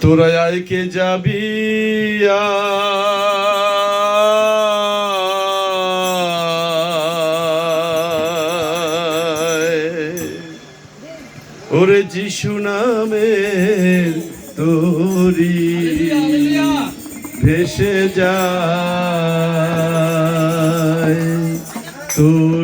তোরা আয়কে যাবি ওরে যিশু নামের তোরি ভেসে যায় তোর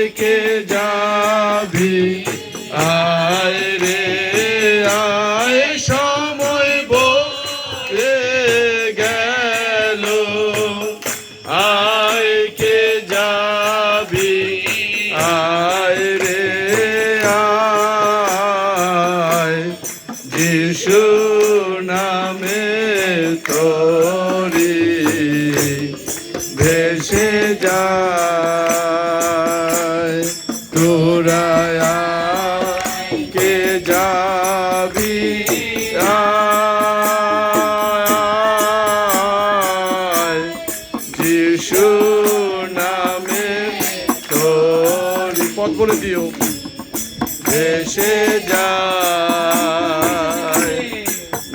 রেখে যা দূরায়া কে যাবি? যিশু নামে তোর পথ বলে দিও। দেশে যায়,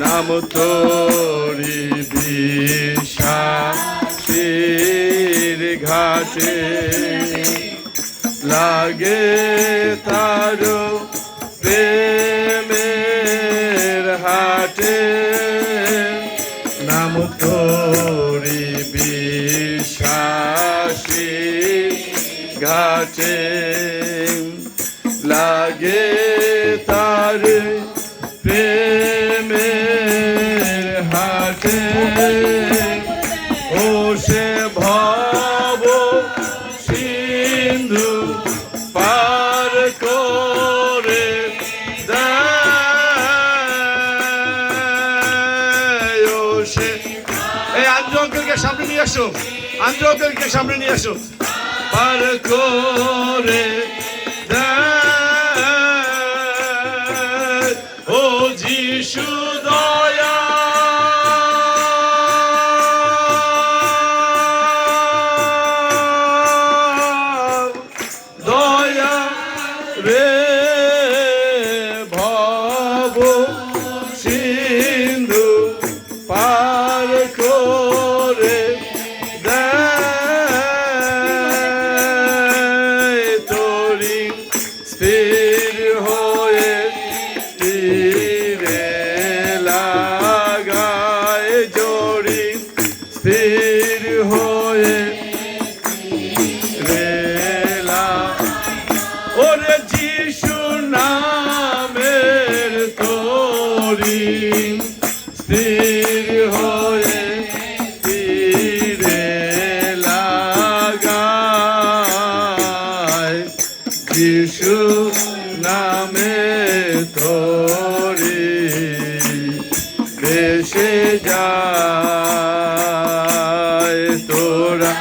নাম তোরি বিষা ঘাটে। লাগে তার প্রেমের হাটে। নাম তোরি বিশ্বাসী ঘাটে। লাগে তার প্রেমের হাটে। আসো আন্দ্রকেরকে সামনে নিয়ে আসো পার করে ও যিশু Redentora.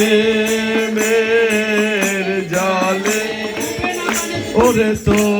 প্রেমের জালে। ওরে তোর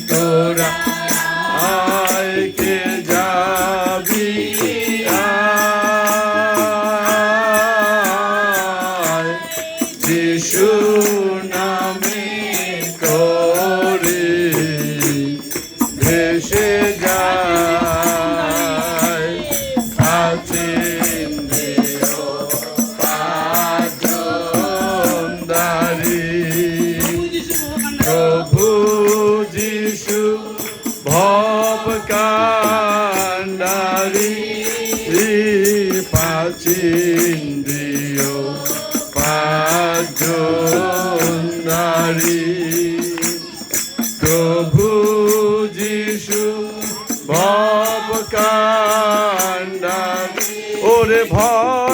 তোরা আয় কে যাবি? আয় যিশু নামে তোরে ভেসে যায় kandari Ipacindrio Pajondari Prabhu Jishu Bhav Kandari Ore Bhav